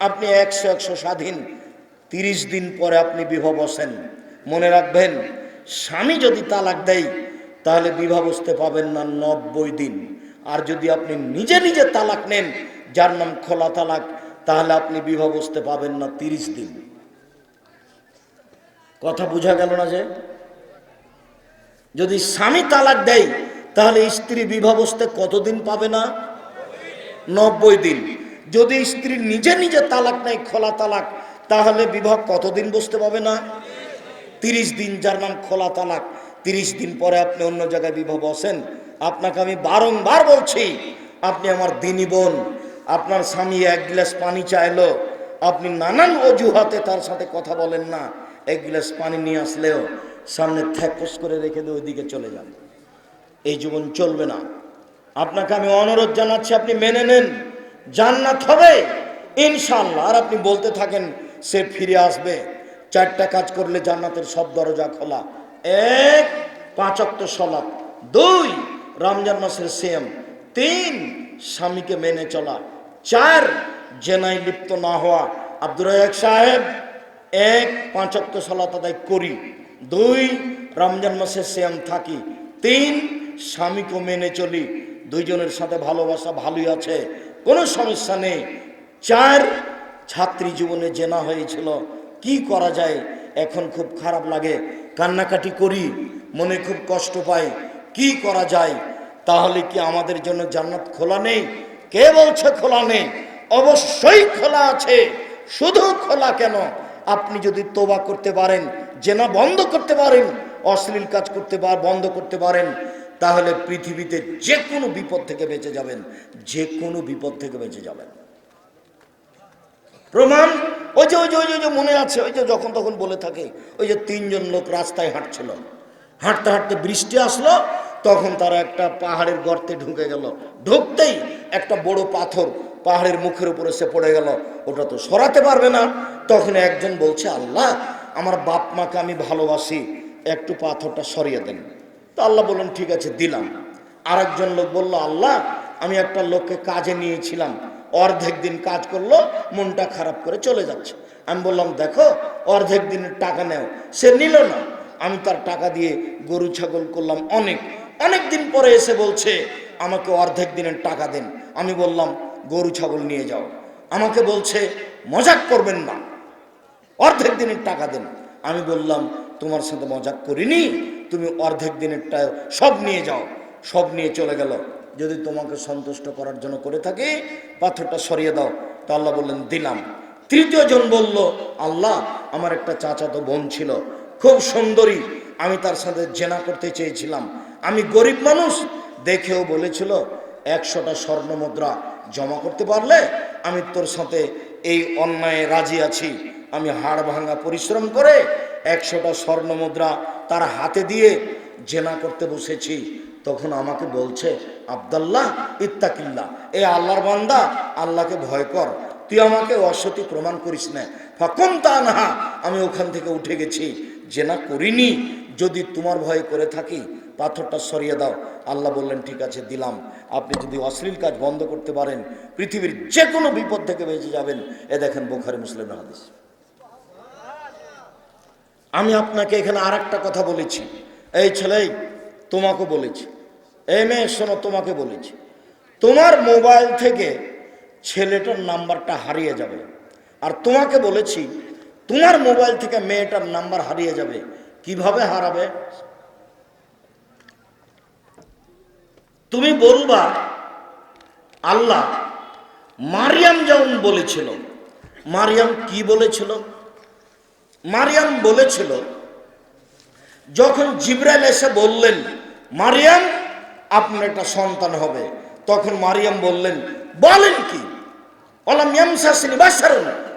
আপনি একশো একশো স্বাধীন, তিরিশ দিন পরে আপনি বিবাহ বসেন। মনে রাখবেন, স্বামী যদি তালাক দেয়, তাহলে বিবাহ বসতে পাবেন না নব্বই দিন। আর যদি আপনি নিজে নিজে তালাক নেন, যার নাম খোলা তালাক, তাহলে আপনি বিবাহ বসতে পাবেন না তিরিশ দিন। কথা বোঝা গেল না যে? যদি স্বামী তালাক দেয়, তাহলে স্ত্রী বিবাহ বসতে কতদিন পাবে না? নব্বই দিন। যদি স্ত্রী নিজে নিজে তালাক নেয় খোলা তালাক, তাহলে বিবাহ কতদিন বসতে পাবে না? তিরিশ দিন যার নাম খোলা তালাক, তিরিশ দিন পরে আপনি অন্য জায়গায় বিবাহ বসেন। আপনাকে আমি বারংবার বলছি, আপনি আমার দিনী বোন, আপনার স্বামী এক গ্লাস পানি চাইলো, আপনি নানান অজুহাতে তার সাথে কথা বলেন না, এক গ্লাস পানি নিয়ে আসলেও সামনে থ্যাকস করে রেখে দিয়ে ওইদিকে চলে যান। এই জীবন চলবে না। আপনাকে আমি অনুরোধ জানাচ্ছি, আপনি মেনে নেন। জান্নাত হবে। ইনশাল্লাহ আর আপনি বলতে থাকেন, সে ফিরে আসবে। চারটা কাজ করলে জান্নাতের সব দরজা খোলা। এক পাঁচক্ত সলাপ দুই, রমজান মাসের সেম তিন, স্বামীকে মেনে চলা। চার, জেনায় লিপ্ত না হওয়া। আব্দুর সাহেব, এক পাঁচক্ত সলাত আদায় করি। দুই, রমজান মাসে সেম থাকি। তিন স্বামীকে মেনে চলি। দুইজনের সাথে ভালোবাসা ভালোই আছে। কোনো সমস্যা নেই। চার, ছাত্রী জীবনে জেনা হয়েছিল। কি করা যায়? এখন খুব খারাপ লাগে। কান্নাকাটি করি, মনে খুব কষ্ট পাই। কি করা যায়? তাহলে কি আমাদের জন্য জান্নাত খোলা নেই? কে বলছে খোলা নেই? অবশ্যই খোলা আছে। শুধু খোলা কেন? আপনি যদি তোবা করতে পারেন, জেনা বন্ধ করতে পারেন, অশ্লীল কাজ করতে পার বন্ধ করতে পারেন তাহলে পৃথিবীতে যে কোনো বিপদ থেকে বেঁচে যাবেন, যে কোনো বিপদ থেকে বেঁচে যাবেন। প্রমাণ? ওই যে ওই যে, ওই যে- মনে আছে, ওই যে যখন তখন বলে থাকে, ওই যে তিনজন লোক রাস্তায় হাঁটছিল। হাঁটতে হাঁটতে বৃষ্টি আসলো, তখন তারা একটা পাহাড়ের গর্তে ঢুকে গেল। ঢুকতেই একটা বড় পাথর পাহাড়ের মুখের উপরে সে পড়ে গেল। ওটা তো সরাতে পারবে না। তখন একজন বলছে, আল্লাহ, আমার বাপ মাকে আমি ভালোবাসি। একটু পাথরটা সরিয়ে দেন। তো আল্লাহ বললেন, ঠিক আছে, দিলাম। আরেকজন লোক বলল, আল্লাহ, আমি একটা লোককে কাজে নিয়েছিলাম। অর্ধেক দিন কাজ করল, মনটা খারাপ করে চলে যাচ্ছে। আমি বললাম, দেখো, অর্ধেক দিনের টাকা নেও। সে নিল না। আমি তার টাকা দিয়ে গরু, ছাগল করলাম অনেক। অনেক দিন পরে এসে বলছে, আমাকে অর্ধেক দিনের টাকা দেন। আমি বললাম, গরু, ছাগল নিয়ে যাও। আমাকে বলছে, মজাক করবেন না। অর্ধেক দিনের টাকা দেন। আমি বললাম, তোমার সাথে মজাক করিনি? তুমি অর্ধেক দিনেরটা সব নিয়ে যাও, সব নিয়ে চলে গেল। যদি তোমাকে সন্তুষ্ট করার জন্য করে থাকি, পাথরটা সরিয়ে দাও। তা আল্লাহ বললেন, দিলাম। তৃতীয় জন বলল, আল্লাহ, আমার একটা চাচাতো বোন ছিল, খুব সুন্দরী। আমি তার সাথে জেনা করতে চেয়েছিলাম। আমি গরিব মানুষ। দেখেও বলেছিল, একশোটা স্বর্ণ মুদ্রা জমা করতে পারলে আমি তোর সাথে এই অন্যায় রাজি আছি। আমি হাড় ভাঙা পরিশ্রম করে একশোটা স্বর্ণ মুদ্রা তার হাতে দিয়ে জেনা করতে বসেছি। তখন আমাকে বলছে, আবদাল্লাহ ইত্তাকিল্লা এ আল্লাহর বান্দা, আল্লাহকে ভয় কর। তুই আমাকে অসতী প্রমাণ করিস না। ফাকুম তা না আমি ওখান থেকে উঠে গেছি। জেনা করিনি। যদি তোমার ভয় করে থাকি, পাথরটা সরিয়ে দাও। আল্লাহ বললেন, ঠিক আছে, দিলাম। আপনি যদি অশ্লীল কাজ বন্ধ করতে পারেন, পৃথিবীর যে কোনো বিপদ থেকে বেঁচে যাবেন। এ দেখেন বোখারি মুসলিম হাদিস। আমি আপনাকে এখানে আর একটা কথা বলেছি। এই ছেলে, তোমাকে বলেছি। এই মেয়ে, শোনো, তোমাকে বলেছি। তোমার মোবাইল থেকে ছেলেটার নাম্বারটা হারিয়ে যাবে। আর তোমাকে বলেছি, তোমার মোবাইল থেকে মেয়েটার নাম্বার হারিয়ে যাবে। কীভাবে হারাবে? তুমি বলবা, আল্লাহ মারিয়াম যেমন বলেছিল। মারিয়াম কি বলেছিল? মারিয়াম বলেছিল, যখন জিব্রাইল এসে বললেন, মারিয়াম, আপনার একটা সন্তান হবে। তখন মারিয়াম বললেন, বলেন কি?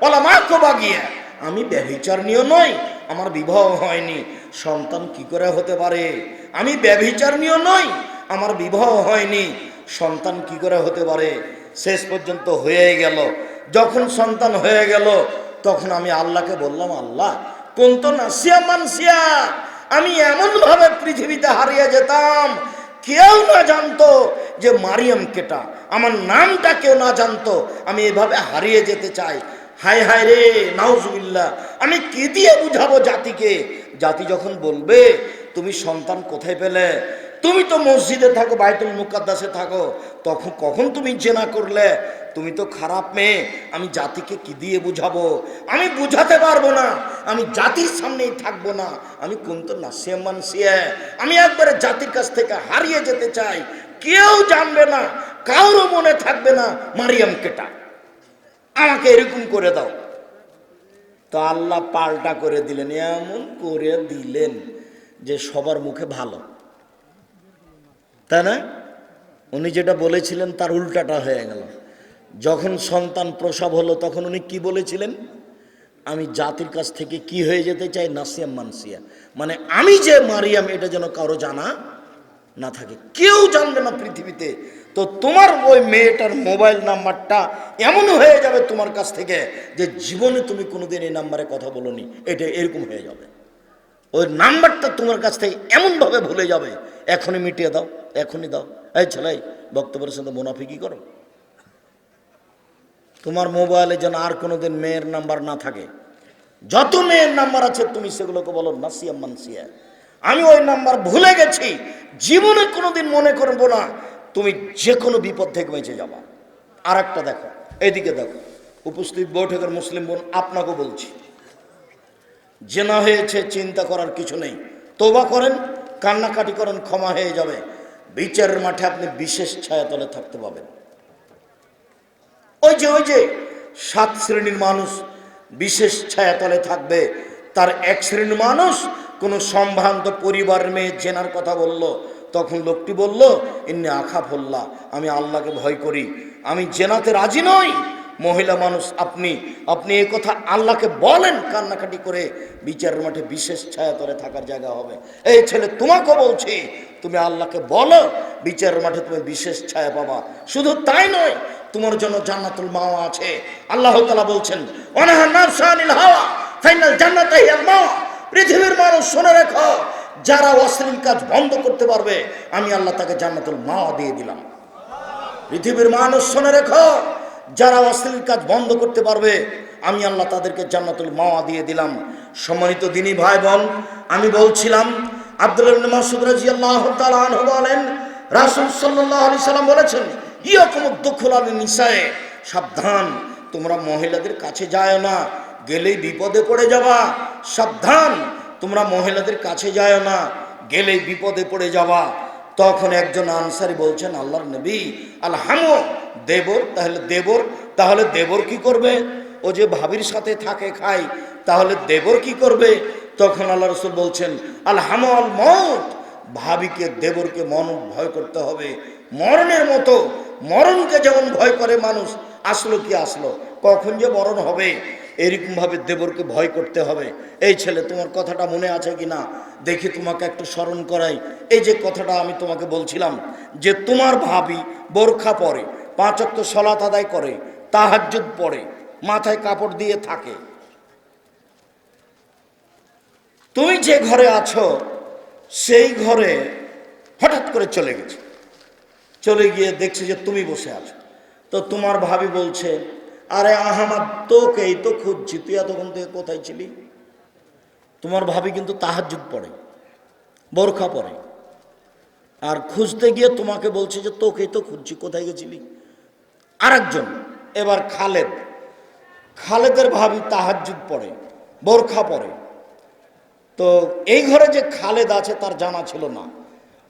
ওলাম আকবা গিয়া আমি ব্যভিচারণীয় নই, আমার বিবাহ হয়নি। সন্তান কি করে হতে পারে? আমি ব্যভিচারণীয় নই, আমার বিবাহ হয়নি। সন্তান কি করে হতে পারে? শেষ পর্যন্ত হয়ে গেল। যখন সন্তান হয়ে গেল তখন আমি আল্লাহকে বললাম, আল্লাহ কোন তো নাসিয়া মানসিয়া, আমি এমন ভাবে পৃথিবীতে হারিয়ে যেতাম, কেউ না জানতো যে মারিয়াম কেটা। আমার নামটা কেউ না জানতো, আমি এভাবে হারিয়ে যেতে চাই। হায় হায় রে, নাউজুবিল্লাহ, আমি কি দিয়ে বুঝাবো জাতিকে? জাতি যখন বলবে, তুমি সন্তান কোথায় পেলে? তুমি তো মসজিদে থাকো, বাইতুল মুকাদ্দাসে থাকো, তখন কখন তুমি জেনা করলে? তুমি তো খারাপ মেয়ে, আমি জাতিকে কি দিয়ে বুঝাবো? আমি বুঝাতে পারব না, আমি জাতির সামনেই থাকব না। আমি কোন তো নাসিয়া মানসিয়া, আমি একবারে জাতির কাছ থেকে হারিয়ে যেতে চাই। কেউ জানবে না, কারও মনে থাকবে না, মারিয়াম কেটা। আমাকে এরকম করে দাও। তো আল্লাহ পাল্টা করে দিলেন, এমন করে দিলেন যে সবার মুখে ভালো। তাই না উনি যেটা বলেছিলেন তার উল্টাটা হয়ে গেল। যখন সন্তান প্রসব হলো তখন উনি কি বলেছিলেন? আমি জাতির কাছ থেকে কি হয়ে যেতে চাই? নাসিয়াম মানসিয়া। মানে আমি যে মারিয়াম, এটা যেন কারও জানা না থাকে। কেউ জানবে না পৃথিবীতে। তো তোমার ওই মেয়েটার মোবাইল নাম্বারটা এমন হয়ে যাবে তোমার কাছ থেকে যে জীবনে তুমি কোনোদিন এই নাম্বারে কথা বলোনি। এটা এরকম হয়ে যাবে। ওই নাম্বারটা তোমার কাছ থেকে এমনভাবে ভুলে যাবে এখনই মিটিয়ে দাও, এখনই দাও। এই ছেলাই বক্তব্যের সাথে মুনাফিকি করো? তোমার মোবাইলে যেন আর কোনোদিন মেয়ের নাম্বার না থাকে। যত মেয়ের নাম্বার আছে, তুমি সেগুলোকে বলো, নাসিয়া মানসিয়া। আমি ওই নাম্বার ভুলে গেছি। জীবনে কোনোদিন মনে করব না, তুমি যে কোনো বিপদ থেকে বেঁচে যাবা। আর একটা দেখো এইদিকে দেখো। উপস্থিত বৈঠকের মুসলিম বোন আপনাকে বলছি। জেনা হয়েছে, চিন্তা করার কিছু নেই। তোবা করেন কান্নাকাটি করেন ক্ষমা হয়ে যাবে। বিচারের মাঠে আপনি বিশেষ ছায়াতলে থাকতে পাবেন। ওই যে ওই যে, সাত শ্রেণির মানুষ বিশেষ ছায়াতলে থাকবে, তার এক শ্রেণির মানুষ কোনো সম্ভ্রান্ত পরিবার মেয়ে জেনার কথা বলল, তখন লোকটি বলল এমনি আখা ফল্লা আমি আল্লাহকে ভয় করি, আমি জেনাতে রাজি নই মহিলা মানুষ, আপনি আপনি এই কথা আল্লাহকে বলেন, কান্নাকাটি করে বিচারের মাঠে বিশেষ ছায়াতলে থাকার জায়গা হবে। এই ছেলে তোমাকে বলছি, তুমি আল্লাহকে বলো, বিচারের মাঠে তুমি বিশেষ ছায়া পাবা। শুধু তাই নয়, তোমার জন্য জান্নাতুল মাওয়া আছে। আল্লাহ তাআলা বলছেন ফাইনাল জান্নাত পৃথিবীর মানুষ শুনে রেখো, যারা অশ্লীল কাজ বন্ধ করতে পারবে, আমি আল্লাহ তাকে জান্নাতুল মাওয়া দিয়ে দিলাম। পৃথিবীর মানুষ শুনে রেখো যারা অশ্লীল কাজ বন্ধ করতে পারবে, আমি আল্লাহ তাদেরকে জান্নাতুল মাওয়া দিয়ে দিলাম। সম্মানিত দিনী ভাই বোন আমি বলছিলাম, আব্দুল রাদিয়াল্লাহু তাআলা আনহু বলেন, রাসূল সাল্লাল্লাহু আলাইহি সাল্লাম বলেছেন, ইয়াকুম দুখুল আল নিসায়ে, সাবধান, তোমরা মহিলাদের কাছে যায় না, গেলেই বিপদে পড়ে যাবা, সাবধান, তোমরা মহিলাদের কাছে যায় না, গেলেই বিপদে পড়ে যাবা। তখন একজন আনসারি বলছেন, আল্লাহর নবী, আলহামো, দেবর, তাহলে দেবর তাহলে দেবর কি করবে? ও যে ভাবির সাথে থাকে, খায়, তাহলে দেবর কি করবে? তখন আল্লাহ রসুল বলছেন, আলহাম, আল মত ভাবিকে, দেবরকে মন ভয় করতে হবে। মরণের মতো, মরণকে যেমন ভয় করে মানুষ, আসলো কি আসলো? কখন যে মরণ হবে? এরকম ভাবে দেবরকে ভয় করতে হবে। এই ছেলে, তোমার কথাটা মনে আছে কি না দেখি তোমাকে একটু স্মরণ করাই। এই যে কথাটা আমি তোমাকে বলছিলাম যে তোমার ভাবি বোরখা পরে, পাঁচ অক্ত সলাত আদায় করে, তাহাজ্জুদ পড়ে মাথায় কাপড় দিয়ে থাকে। তুমি যে ঘরে আছো, সেই ঘরে হঠাৎ করে চলে গেছে। চলে গিয়ে দেখছে যে তুমি বসে আছো। তো তোমার ভাবি বলছে আরে আহমাদ, তোকেই তো খুঁজছি। তুই এতক্ষণ থেকে কোথায় ছিলি? তোমার ভাবি কিন্তু তাহাজুদ পড়ে, বোরখা পড়ে। আর খুঁজতে গিয়ে তোমাকে বলছে যে, তোকেই তো খুঁজছি, কোথায় গেছিলি? আরেকজন, এবার খালেদ। খালেদের ভাবি তাহাজুদ পড়ে, বোরখা পড়ে। তো এই ঘরে যে খালেদ আছে, তার জানা ছিল না।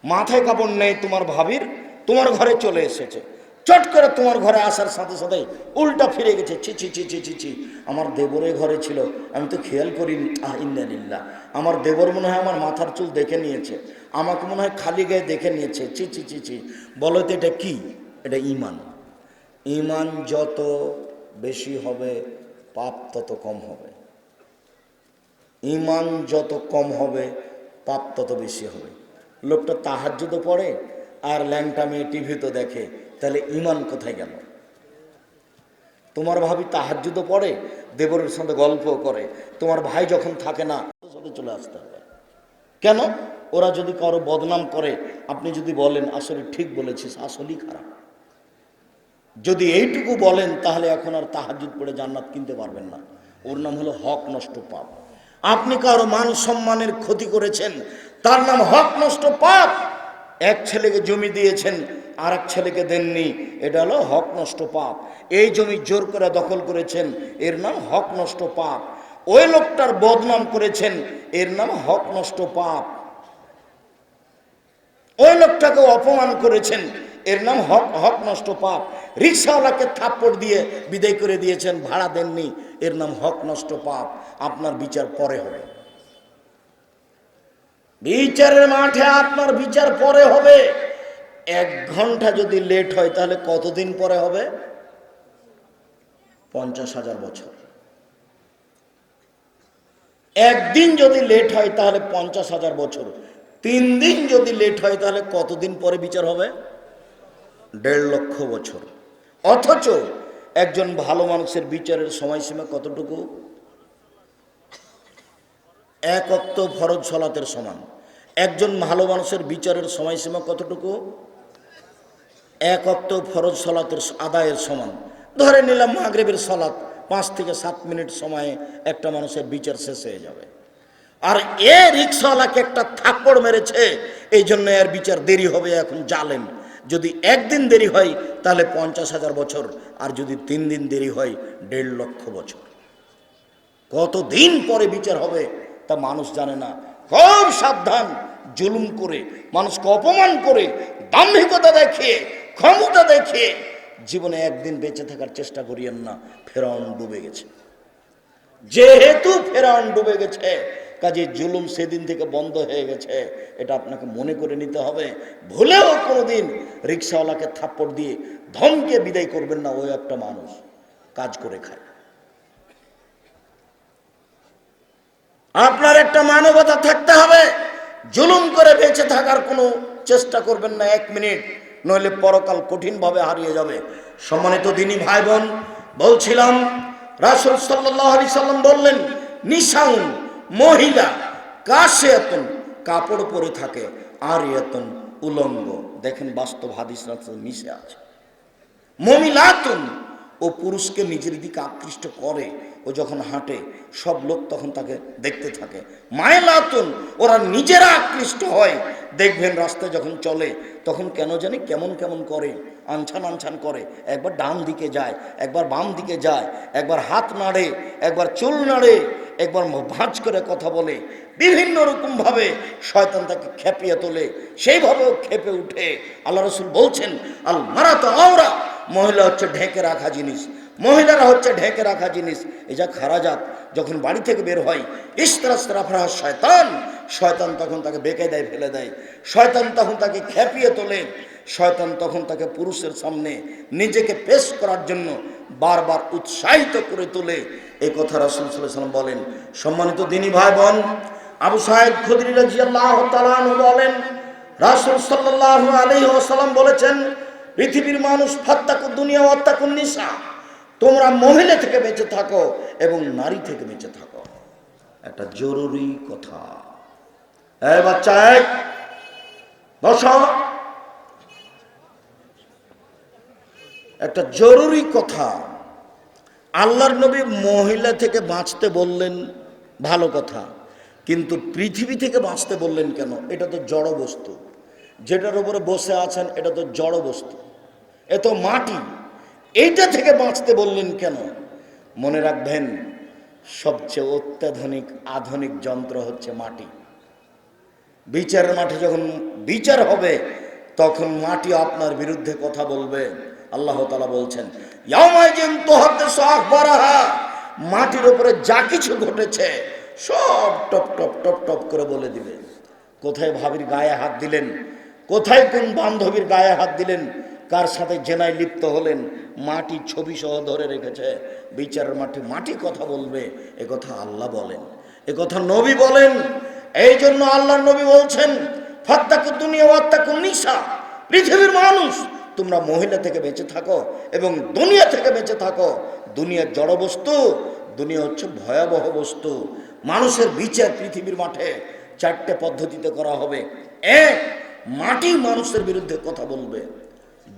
মাথায় কাপড় নেই তোমার ভাবির, তোমার ঘরে চলে এসেছে। চট করে তোমার ঘরে আসার সাথে সাথে উল্টা ফিরে গেছে, ছি ছি ছি ছি ছি ছি। আমার দেবরে ঘরে ছিল, আমি তো খেয়াল করিনি। আহ ইল্লা আমার দেবর মনে হয় আমার মাথার চুল দেখে নিয়েছে, আমাকে মনে হয় খালি গায়ে দেখে নিয়েছে। ছি ছি ছি ছি। বলো তো এটা কি? এটা ইমান ইমান যত বেশি হবে, পাপ তত কম হবে। ইমান যত কম হবে, পাপ তত বেশি হবে। লোকটা তাহাজ্জুদও পড়ে আর ল্যাংটা মেয়ে টিভিতে দেখে। তাহলে ইমান কোথায় গেল? তোমার ভাবি তাহাজ্জুদও পড়ে, দেবরের সাথে গল্প করে। তোমার ভাই যখন থাকে না সাথে চলে আসতে হবে। কেন? ওরা যদি কারও বদনাম করে, আপনি যদি বলেন, আসলে ঠিক বলেছিস, আসলেই খারাপ। যদি এইটুকু বলেন, তাহলে এখন আর তাহাজুদ পড়ে জান্নাত কিনতে পারবেন না। ওর নাম হলো হক নষ্ট পাপ। আপনি কারও মান সম্মানের ক্ষতি করেছেন, তার নাম হক নষ্ট পাপ। এক ছেলেকে জমি দিয়েছেন আর এক ছেলেকে দেননি, এটা হলো হক নষ্ট পাপ। এই জমি জোর করে দখল করেছেন, এর নাম হক নষ্ট পাপ। ওই লোকটার বদনাম করেছেন, এর নাম হক নষ্ট পাপ। ওই লোকটাকে অপমান করেছেন, এর নাম হক হক নষ্ট পাপ। রিক্সাওয়ালাকে থাপ্পড় দিয়ে বিদায় করে দিয়েছেন, ভাড়া দেননি, এর নাম হক নষ্ট পাপ। আপনার বিচার পরে হবে। বিচারের মাঠে আপনার বিচার পরে হবে। এক ঘণ্টা যদি লেট হয়, তাহলে কতদিন পরে হবে? পঞ্চাশ হাজার বছর। একদিন যদি লেট হয়, তাহলে পঞ্চাশ হাজার বছর। তিন দিন যদি লেট হয়, তাহলে কতদিন পরে বিচার হবে? দেড় লক্ষ বছর। অথচ একজন ভালো মানুষের বিচারের সময়সীমা কতটুকু? এক অক্ত ফরজ সলাতের সমান। একজন ভালো মানুষের বিচারের সময়সীমা কতটুকু? এক অক্ত ফরজ সলাতের আদায়ের সমান। ধরে নিলাম মাগরেবের সলাত পাঁচ থেকে সাত মিনিট সময়ে একটা মানুষের বিচার শেষ হয়ে যাবে। আর এ রিক্সাওয়ালাকে একটা থাপ্পড় মেরেছে, এই জন্য এর বিচার দেরি হবে এখন জালেন যদি একদিন দেরি হয়, তাহলে পঞ্চাশ হাজার বছর, আর যদি তিন দিন দেরি হয়, দেড় লক্ষ বছর। কতদিন পরে বিচার হবে, তা মানুষ জানে না। খুব সাবধান, জুলুম করে, মানুষকে অপমান করে, দাম্ভিকতা দেখিয়ে ক্ষমতা দেখে জীবনে একদিন বেঁচে থাকার চেষ্টা করিয়েন না, ফেরাউন ডুবে গেছে। যেহেতু ফেরাউন ডুবে গেছে, কাজে জুলুম সেদিন থেকে বন্ধ হয়ে গেছে, এটা আপনাকে মনে করে নিতে হবে। ভুলেও কোনোদিন রিক্সাওয়ালাকে থাপ্পড় দিয়ে ধমকে বিদায় করবেন না ওই একটা মানুষ। কাজ করে খায়। আপনার একটা মানবতা থাকতে হবে। জুলুম করে বেঁচে থাকার কোনো চেষ্টা করবেন না, এক মিনিট। নইলে পরকাল কঠিনভাবে হারিয়ে যাবে। সম্মানিত দিনী ভাই বোন বলছিলাম, রাসুল সাল্লাহ আলি সাল্লাম বললেন নিশাউন মহিলা কাশে এতন কাপড় পরে থাকে আর এতন উলঙ্গ। দেখেন বাস্তব হাদিস মিশে আছে। মমিলাতুন ও পুরুষকে নিজের দিকে আকৃষ্ট করে। ও যখন হাঁটে, সব লোক তখন তাকে দেখতে থাকে। মায়েলাতুন, ওরা নিজেরা আকৃষ্ট হয়। দেখবেন রাস্তায় যখন চলে, তখন কেন জানি কেমন কেমন করে, আনছান আনছান করে। একবার ডান দিকে যায়, একবার বাম দিকে যায়, একবার হাত নাড়ে, একবার চুল নাড়ে, একবার ভাঁজ করে কথা বলে। বিভিন্ন রকমভাবে শয়তান তাকে খেপিয়ে তোলে। সেইভাবেও খেপে উঠে। আল্লাহ রসুল বলছেন, আল মারা তো মহিলা হচ্ছে ঢেকে রাখা জিনিস। মহিলারা হচ্ছে ঢেকে রাখা জিনিস। এই যা খারাজাত যখন বাড়ি থেকে বের হয় ইস্তারাস্তারাফরা শয়তান শয়তান তখন তাকে বেঁকে দেয়, ফেলে দেয়। শয়তান তখন তাকে খেপিয়ে তোলে। শয়তান তখন তাকে পুরুষের সামনে নিজেকে পেশ করার জন্য বারবার উৎসাহিত করে তোলে। এই কথা রাসুল সাল্লাম বলেন। সম্মানিত দিনী ভাই বোন আবু সাহেব খুদরি বলেন, রাসুল আলাইহি ওয়াসাল্লাম বলেছেন, পৃথিবীর মানুষ ফাত্তাকু দুনিয়া অত্তাকুন নিসা। তোমরা মহিলা থেকে বেঁচে থাকো এবং নারী থেকে বেঁচে থাকো। একটা জরুরি কথা। বাচ্চা এক বস। একটা জরুরি কথা। আল্লাহর নবী মহিলা থেকে বাঁচতে বললেন, ভালো কথা। কিন্তু পৃথিবী থেকে বাঁচতে বললেন কেন? এটা তো জড় বস্তু যেটার উপরে বসে আছেন, এটা তো জড় বস্তু এ তো মাটি। এইটা থেকে বাঁচতে বললেন কেন? মনে রাখবেন, সবচেয়ে অত্যাধুনিক, আধুনিক যন্ত্র হচ্ছে মাটি। বিচারের মাঠে যখন বিচার হবে, তখন মাটি আপনার বিরুদ্ধে কথা বলবে। আল্লাহ তালা বলছেন মাটির উপরে যা কিছু ঘটেছে, সব টপ টপ টপ টপ করে বলে দিবে। কোথায় ভাবির গায়ে হাত দিলেন? কোথায় কোন বান্ধবীর গায়ে হাত দিলেন? কার সাথে জেনায় লিপ্ত হলেন? মাটি ছবি সহ ধরে রেখেছে। বিচারের মাঠে মাটি কথা বলবে, এ কথা আল্লাহ বলেন। এ কথা নবী বলেন। এই জন্য আল্লাহ নবী বলছেন, ফাত্তাকু দুনিয়া ওয়াত্তাকু নিসা। পৃথিবীর মানুষ, তোমরা মহিলা থেকে বেঁচে থাকো এবং দুনিয়া থেকে বেঁচে থাকো। দুনিয়ার জড় বস্তু, দুনিয়া হচ্ছে ভয়াবহ বস্তু। মানুষের বিচার পৃথিবীর মাঠে চারটে পদ্ধতিতে করা হবে। এক, মাটি মানুষের বিরুদ্ধে কথা বলবে।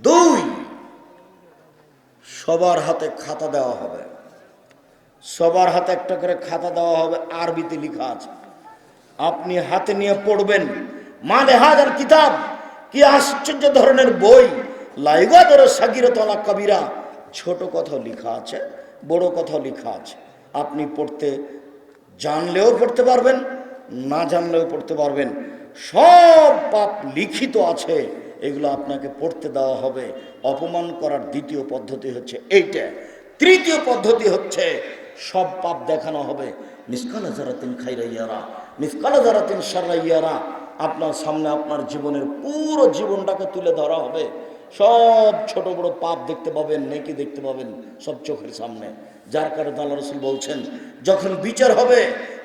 দুই, সবার হাতে খাতা দেওয়া হবে। সবার হাতে একটা করে খাতা দেওয়া হবে, আরবিতে লেখা আছে। আপনি হাতে নিয়ে পড়বেন মানে হাজার কিতাব, কি আশ্চর্য ধরনের বই। লাইগা ধরো কবিরা, ছোট কথাও লেখা আছে, বড় কথাও লেখা আছে। আপনি পড়তে জানলেও পড়তে পারবেন, না জানলেও পড়তে পারবেন। সব পাপ লিখিত আছে। এগুলো আপনাকে পড়তে দেওয়া হবে। অপমান করার দ্বিতীয় পদ্ধতি হচ্ছে এইটা। তৃতীয় পদ্ধতি হচ্ছে সব পাপ দেখানো হবে। নিষ্কাল জারাতিন খাইরাইয়ারা নিষ্কাল জারাতিন সারাইয়ারা আপনার সামনে আপনার জীবনের পুরো জীবনটাকে তুলে ধরা হবে। সব ছোট বড় পাপ দেখতে পাবেন, নেকি দেখতে পাবেন সব চোখের সামনে। যার কারণে রসুল বলছেন, যখন বিচার হবে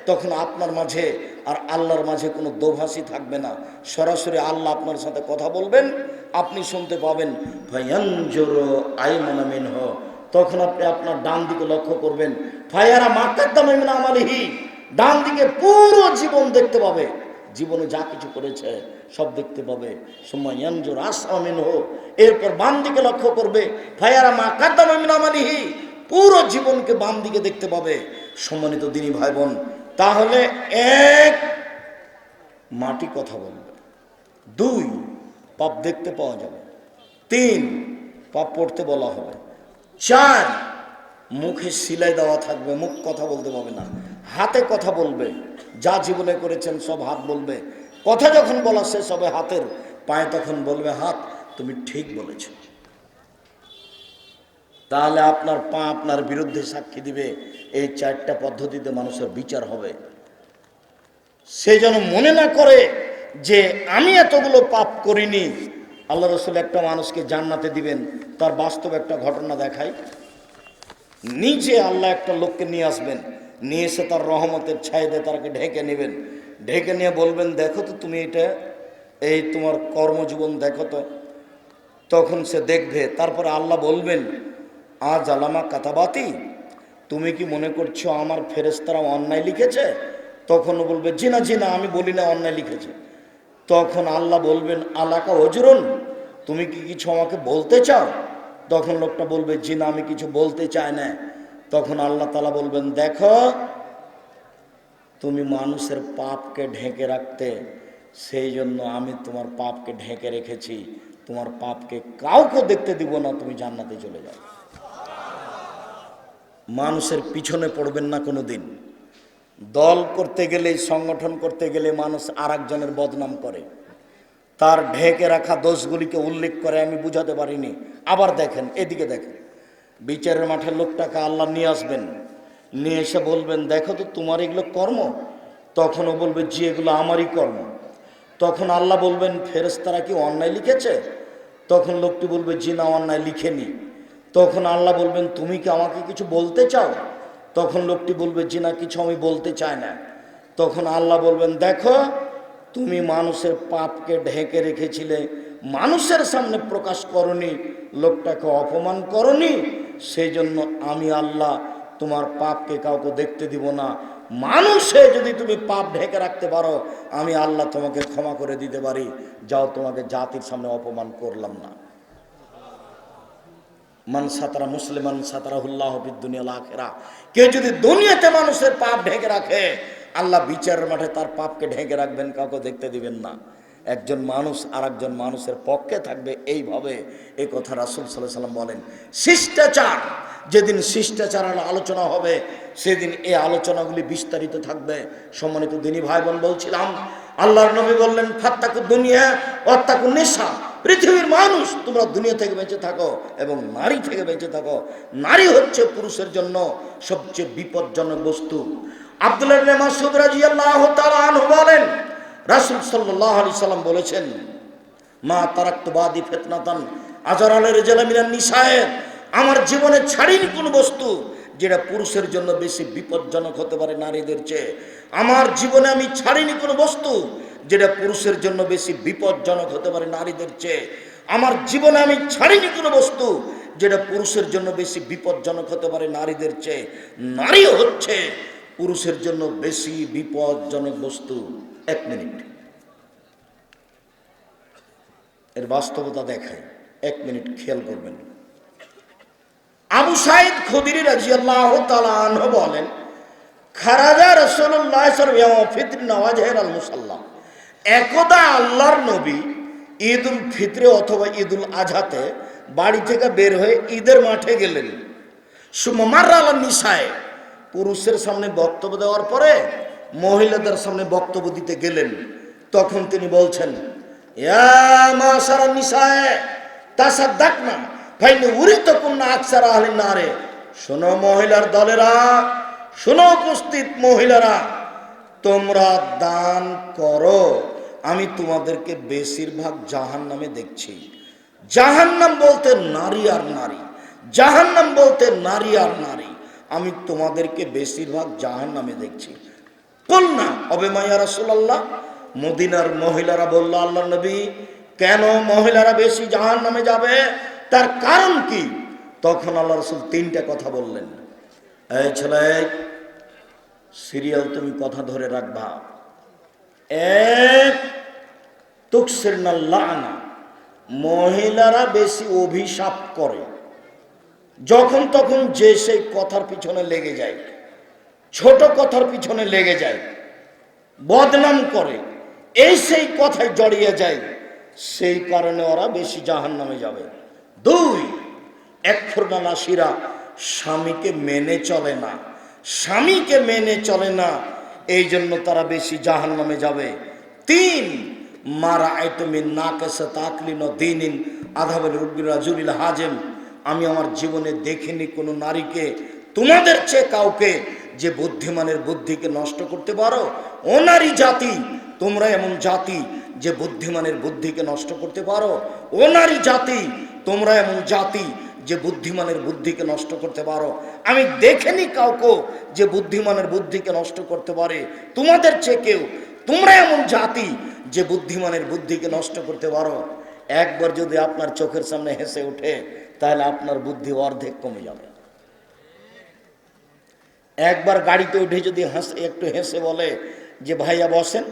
তখন আপনার মাঝে আর আল্লাহর মাঝে কোনো দোভাষী থাকবে না। সরাসরি আল্লাহ আপনার সাথে কথা বলবেন, আপনি শুনতে পাবেন ভাইয়ানজোর আইমানা মিনহ। তখন আপনি আপনার ডান দিকে লক্ষ্য করবেন, ফায়ারা মাকাদ্দামিন আমালিহি। ডান দিকে পুরো জীবন দেখতে পাবে। জীবনে যা কিছু করেছে, সব দেখতে পাবে। সময়ানজোর আসামিন হো এরপর বাম দিকে লক্ষ্য করবে, ফায়ারা মা কাদ্দামিন আমালিহি। পুরো জীবনকে বাম দিকে দেখতে পাবে। সম্মানিত দিনী ভাই বোন তাহলে এক মাটি কথা বলবে। দুই, পাপ দেখতে পাওয়া যাবে। তিন, পাপ পড়তে বলা হবে। চার, মুখে সিলাই দেওয়া থাকবে, মুখ কথা বলতে পারবে না। হাতে কথা বলবে, যা জীবনে করেছেন সব হাত বলবে। কথা যখন বলা শেষ হবে হাতের, পায়ে তখন বলবে, হাত, তুমি ঠিক বলেছ। তাহলে আপনার পা আপনার বিরুদ্ধে সাক্ষী দিবে। এই চারটা পদ্ধতিতে মানুষের বিচার হবে। সে যেন মনে না করে যে আমি এতগুলো পাপ করিনি। আল্লাহ রসুল একটা মানুষকে জান্নাতে দিবেন, তার বাস্তব একটা ঘটনা দেখায় নিজে আল্লাহ একটা লোককে নিয়ে আসবেন, নিয়ে এসে তার রহমতের ছায় দিয়ে তাকে ঢেকে নেবেন। ঢেকে নিয়ে বলবেন, দেখো তো তুমি এটা, এই তোমার কর্মজীবন দেখো তো। তখন সে দেখবে, তারপরে আল্লাহ বলবেন আজ আলামা কাতাবাতি, তুমি কি মনে করছ আমার ফেরেস্তারা অন্যায় লিখেছে? তখন বলবে জি না জি না আমি বলি না, অন্যায় লিখেছে। তখন আল্লাহ বলবেন, আলাকা অজরুন, তুমি কি কিছু আমাকে বলতে চাও? তখন লোকটা বলবে জি না আমি কিছু বলতে চাই না। তখন আল্লাহ তালা বলবেন, দেখো, তুমি মানুষের পাপকে ঢেকে রাখতে, সেই জন্য আমি তোমার পাপকে ঢেকে রেখেছি। তোমার পাপকে কাউকে দেখতে দিব না, তুমি জান্নাতে চলে যাও। মানুষের পিছনে পড়বেন না কোনো দিন দল করতে গেলে, সংগঠন করতে গেলে মানুষ আর একজনের বদনাম করে। তার ঢেকে রাখা দোষগুলিকে উল্লেখ করে আমি বুঝাতে পারিনি। আবার দেখেন, এদিকে দেখেন। বিচারের মাঠে লোকটাকে আল্লাহ নিয়ে আসবেন। নিয়ে এসে বলবেন, দেখো তো তোমার এগুলো কর্ম। তখনও বলবে, জি, এগুলো আমারই কর্ম। তখন আল্লাহ বলবেন ফেরেস্তারা কি অন্যায় লিখেছে? তখন লোকটি বলবে, জি না, অন্যায় লিখেনি। তখন আল্লাহ বলবেন, তুমি কি আমাকে কিছু বলতে চাও? তখন লোকটি বলবে যে না, কিছু আমি বলতে চাই না। তখন আল্লাহ বলবেন, দেখো, তুমি মানুষের পাপকে ঢেকে রেখেছিলে, মানুষের সামনে প্রকাশ করনি, লোকটাকে অপমান করনি সেই জন্য আমি আল্লাহ তোমার পাপকে কাউকে দেখতে দিব না। মানুষে যদি তুমি পাপ ঢেকে রাখতে পারো, আমি আল্লাহ তোমাকে ক্ষমা করে দিতে পারি। যাও, তোমাকে জাতির সামনে অপমান করলাম না। মান সাতারা মুসলিমান সাতারাহুল্লাহ দুনিয়া আখেরা। কেউ যদি দুনিয়াতে মানুষের পাপ ঢেকে রাখে, আল্লাহ বিচারের মাঠে তার পাপকে ঢেকে রাখবেন, কাউকে দেখতে দিবেন না। একজন মানুষ আর একজন মানুষের পক্ষে থাকবে এইভাবে এই কথা রাসুল সাল্লাহ সাল্লাম বলেন। শিষ্টাচার, যেদিন শিষ্টাচারের আলোচনা হবে, সেদিন এই আলোচনাগুলি বিস্তারিত থাকবে। সম্মানিত দিনী ভাই বোন বলছিলাম, আল্লাহর নবী বললেন, ফাত্তাকু দুনিয়া অত্তাকু নেশা। পৃথিবীর মানুষ, তোমরা দুনিয়া থেকে বেঁচে থাকো এবং নারী থেকে বেঁচে থাকো। নারী হচ্ছে পুরুষের জন্য সবচেয়ে বিপজ্জনক বস্তু। আব্দুল্লাহ মাসউদ রাদিয়াল্লাহু তাআলা আনহু বলেন, রাসূল সাল্লাল্লাহু আলাইহি সাল্লাম বলেছেন, মা তারাক্তু বাদি ফিতনাতান আজরালের রিজালা নিসায়ে। আমার জীবনে ছাড়িনি কোনো বস্তু যেটা পুরুষের জন্য বেশি বিপজ্জনক হতে পারে নারীদের চেয়ে। আমার জীবনে আমি ছাড়িনি কোনো বস্তু যেটা পুরুষের জন্য বেশি বিপজ্জনক হতে পারে নারীদের চেয়ে। আমার জীবনে আমি ছাড়িনি কোনো বস্তু যেটা পুরুষের জন্য বেশি বিপজ্জনক হতে পারে নারীদের চেয়ে। নারী হচ্ছে পুরুষের জন্য বেশি বিপজ্জনক বস্তু। এক মিনিট। এর বাস্তবতা দেখায় এক মিনিট খেয়াল করবেন। আবু সাইদ খুদিরি রাজিয়াল্লাহ তালাহ বলেন, খারাজা রসুল্লাহ ফিত্র নওয়াজ হের আল মুসাল্লাম একদা আল্লাহর নবী ঈদ উল ফিত্রে অথবা ঈদ উল আজহাতে বাড়ি থেকে বের হয়ে ঈদের মাঠে গেলেন। সুমার আল নিশায় পুরুষের সামনে বক্তব্য দেওয়ার পরে মহিলাদের সামনে বক্তব্য দিতে গেলেন। তখন তিনি বলছেন শোনো মহিলার দলেরা, শোনো উপস্থিত মহিলারা, তোমরা দান করো। আমি তোমাদেরকে বেশিরভাগ জাহান নামে দেখছি। জাহান নাম বলতে নারী আর নারী। জাহান নাম বলতে নারী আর নারী। আমি তোমাদেরকে বেশিরভাগ জাহান নামে দেখছি। কোন না, অবে মাইয়া রাসুলাল্লাহ। মদিনার মহিলারা বলল আল্লাহ নবী, কেন মহিলারা বেশি জাহান নামে যাবে? তার কারণ কি? তখন আল্লাহ রসুল তিনটা কথা বললেন। এই ছেলে, সিরিয়াল তুমি কথা ধরে রাখবা। এক তুকসির লানা, মহিলারা বেশি অভিশাপ করে। যখন তখন যে সেই কথার পিছনে লেগে যায়, ছোট কথার পিছনে লেগে যায়, বদনাম করে, এই সেই কথায় জড়িয়ে যায়, সেই কারণে ওরা বেশি জাহান নামে যাবে। দুই একফরনাশিরা স্বামীকে মেনে চলে না। স্বামীকে মেনে চলে না এই জন্য তারা বেশি জাহান নামে যাবে। তিন, মারা আইতমিন না কেসে তাকলিন দিনিন আধাবের রুবিরা জুলিল হাজেম, আমি আমার জীবনে দেখিনি কোনো নারীকে, তোমাদের চেয়ে কাউকে যে বুদ্ধিমানের বুদ্ধিকে নষ্ট করতে পারো? ও নারী জাতি, তোমরা এমন জাতি যে বুদ্ধিমানের বুদ্ধিকে নষ্ট করতে পারো? ও নারী জাতি, তোমরা এমন জাতি যে বুদ্ধিমানের বুদ্ধিকে নষ্ট করতে পারো? আমি দেখেনি কাউকে যে বুদ্ধিমানের বুদ্ধিকে নষ্ট করতে পারে। তোমাদের চেয়ে কেউ, তোমরা এমন জাতি যে বুদ্ধিমানের বুদ্ধিকে নষ্ট করতে পারো। একবার যদি আপনার চোখের সামনে হেসে ওঠে, তাহলে আপনার বুদ্ধি অর্ধেক কমে যাবে। একবার গাড়িতে উঠে যদি হাস একটু হেসে বলে যে, ভাইয়া বসেন,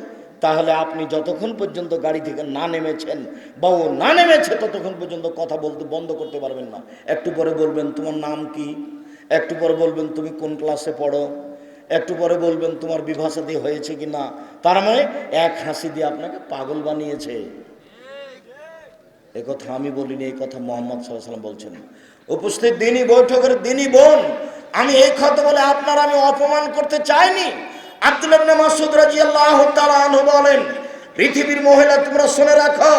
তাহলে আপনি যতক্ষণ পর্যন্ত গাড়ি থেকে না নেমেছেন বা ও না নেমেছে, ততক্ষণ পর্যন্ত কথা বলতে বন্ধ করতে পারবেন না। একটু পরে বলবেন, তোমার নাম কি? একটু পরে বলবেন, তুমি কোন ক্লাসে পড়ো? একটু পরে বলবেন, তোমার বিভাষাদি হয়েছে কি না? তার মানে এক হাসি দিয়ে আপনাকে পাগল বানিয়েছে। কথা আমি বলিনি এই কথা মোহাম্মদ সাল্লাম বলছেন। উপস্থিত দিনই বৈঠকের দিনই বোন, আমি এই কথা বলে আপনার আমি অপমান করতে চাইনি। তাআলা বলেন, পৃথিবীর মহিলা তোমরা শুনে রাখো,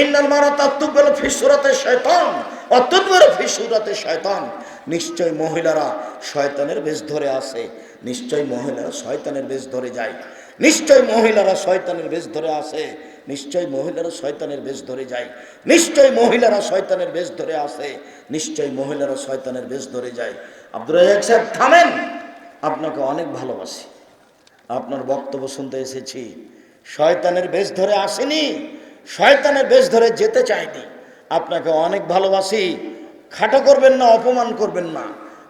ইন্নাল মারাতা তুবেল ফিসুরাতে শয়তান ও তুদবের ফিসুরাতে শয়তান নিশ্চয় মহিলারা শয়তানের বেশ ধরে আসে। নিশ্চয় মহিলারা শয়তানের বেশ ধরে যায়। নিশ্চয় মহিলারা শয়তানের বেশ ধরে আসে। নিশ্চয় মহিলারা শয়তানের বেশ ধরে যায়। নিশ্চয় মহিলারা শয়তানের বেশ ধরে আসে। নিশ্চয় মহিলারা শয়তানের বেশ ধরে যায়। আব্দুর রাজাক সাহেব, থামেন। আপনাকে অনেক ভালোবাসি। আপনার বক্তব্য শুনতে এসেছি। শয়তানের বেশ ধরে আসেনি। শয়তানের বেশ ধরে যেতে চাইনি। আপনাকে অনেক ভালোবাসি। খাটো করবেন না, অপমান করবেন না।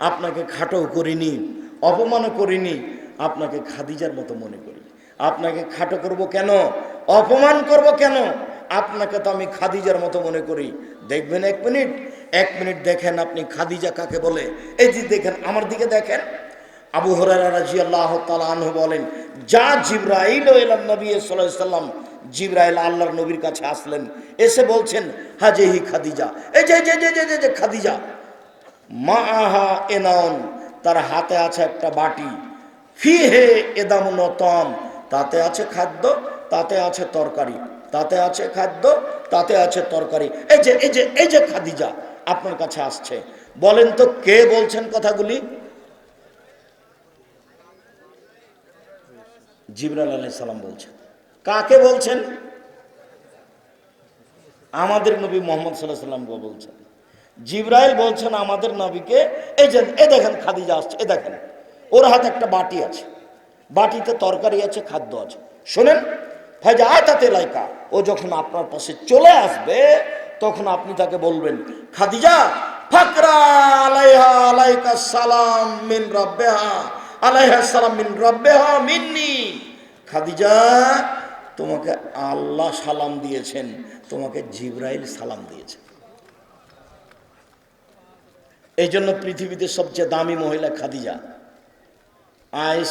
আপনাকে খাটো করিনি, অপমানও করিনি, আপনাকে খাদিজার মতো মনে করি। আপনাকে খাটো করব কেন? অপমান করব কেন? আপনাকে তো আমি খাদিজার মতো মনে করি। দেখবেন এক মিনিট এক মিনিট দেখেন আপনি খাদিজা কাকে বলে। এই যে দেখেন, আমার দিকে দেখেন। আবু হরারা রাজি আল্লাহ আনহু বলেন, যা জিব্রাইল এলাম নবী সাল্লাম জিব্রাইল আল্লাহর নবীর কাছে আসলেন। এসে বলছেন, হাজে হি খাদিজা। এই যে যে যে যে যে, খাদিজা। মা আহা এনাউন তার হাতে আছে একটা বাটি। ফি হে এদাম নতম। তাতে আছে খাদ্য, তাতে আছে তরকারি। তাতে আছে খাদ্য, তাতে আছে তরকারি। এই যে এই যে এই যে, খাদিজা। আপনার কাছে আসছে। বলেন তো, কে বলছেন কথাগুলি? জিবরাল আলাই সালাম বলছেন। কাকে বলছেন? আমাদের নবী মোহাম্মদ সাল্লাহ সাল্লাম বলছেন। জিব্রাইল বলছেন, আমাদের নবীকে, এই যে এ দেখেন খাদিজা আসছে এ দেখেন, ওর হাতে একটা বাটি আছে। বাটিতে তরকারি আছে, খাদ্য আছে। শোনেন ফাইজা আয়তাতে লাইকা, ও যখন আপনার পাশে চলে আসবে, তখন আপনি তাকে বলবেন, খাদিজা, ফাকরা আলাইহা আলাইকা সালাম মিন রাব্বিহা, আলাইহা সালাম মিন রাব্বিহা মিন্নি। খাদিজা তোমাকে আল্লাহ সালাম দিয়েছেন, তোমাকে জিব্রাইল সালাম দিয়েছেন এই জন্য পৃথিবীতে সবচেয়ে দামি মহিলা খাদিজা। আয়েস